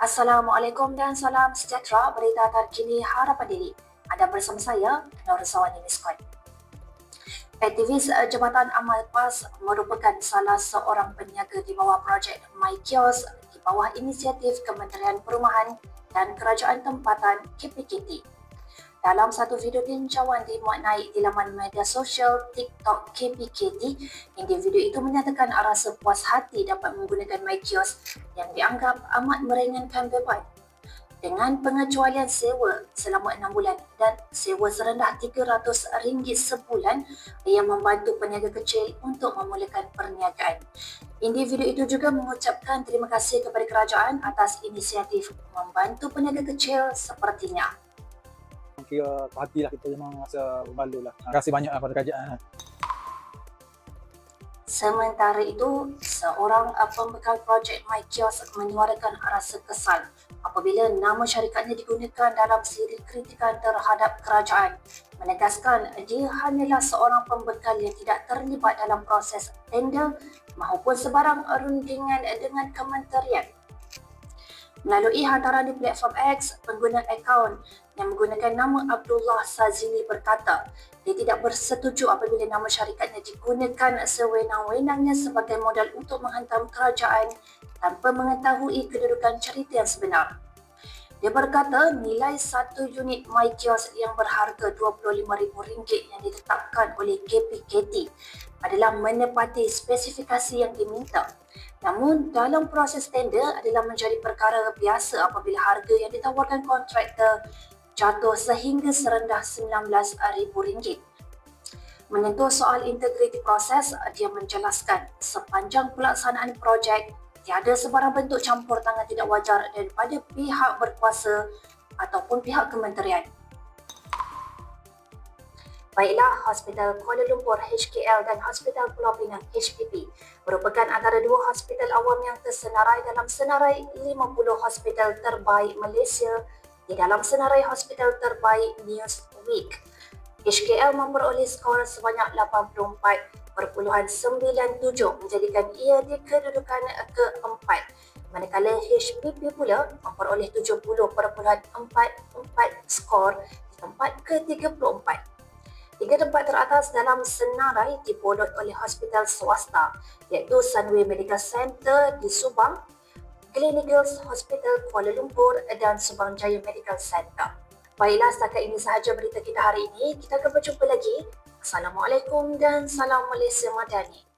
Assalamualaikum dan salam sejahtera berita terkini harapan diri. Anda bersama saya, Nur Sawani Miskot. Aktivis Jabatan Amal PAS merupakan salah seorang peniaga di bawah projek My Kiosk di bawah inisiatif Kementerian Perumahan dan Kerajaan Tempatan KPKT. Dalam satu video tinjauan dimuat naik di laman media sosial TikTok KPKT, individu itu menyatakan rasa puas hati dapat menggunakan MyKios yang dianggap amat meringankan beban. Dengan pengecualian sewa selama enam bulan dan sewa serendah RM300 sebulan yang membantu peniaga kecil untuk memulakan perniagaan. Individu itu juga mengucapkan terima kasih kepada kerajaan atas inisiatif membantu peniaga kecil sepertinya kira hati lah kita memang rasa berbaloi lah. Terima kasih banyak lah pada kerajaan. lah. Sementara itu, seorang pembekal projek My Kiosk menyuarakan rasa kesal apabila nama syarikatnya digunakan dalam siri kritikan terhadap kerajaan. Menegaskan dia hanyalah seorang pembekal yang tidak terlibat dalam proses tender maupun sebarang rundingan dengan kementerian. Melalui hantaran di platform X, pengguna akaun yang menggunakan nama Abdullah Sazili berkata dia tidak bersetuju apabila nama syarikatnya digunakan sewenang-wenangnya sebagai modal untuk menghantam kerajaan tanpa mengetahui kedudukan cerita yang sebenar. Dia berkata nilai satu unit MyKios yang berharga RM25,000 yang ditetapkan oleh KPKT adalah menepati spesifikasi yang diminta. Namun dalam proses tender adalah menjadi perkara biasa apabila harga yang ditawarkan kontraktor jatuh sehingga serendah RM19,000. Menyentuh soal integriti proses, dia menjelaskan sepanjang pelaksanaan projek tiada sebarang bentuk campur tangan tidak wajar daripada pihak berkuasa ataupun pihak kementerian. Baiklah, Hospital Kuala Lumpur HKL dan Hospital Pulau Pinang HPP merupakan antara dua hospital awam yang tersenarai dalam senarai 50 hospital terbaik Malaysia di dalam senarai hospital terbaik Newsweek. HKL memperoleh skor sebanyak 84.97 menjadikan ia di kedudukan keempat. Manakala HPP pula memperoleh 70.44 skor di tempat ke-34. Tiga tempat teratas dalam senarai dipodot oleh hospital swasta iaitu Sunway Medical Center di Subang, Clinical Hospital Kuala Lumpur dan Subang Jaya Medical Center. Baiklah, setakat ini sahaja berita kita hari ini. Kita akan berjumpa lagi. Assalamualaikum dan salam Malaysia Madani.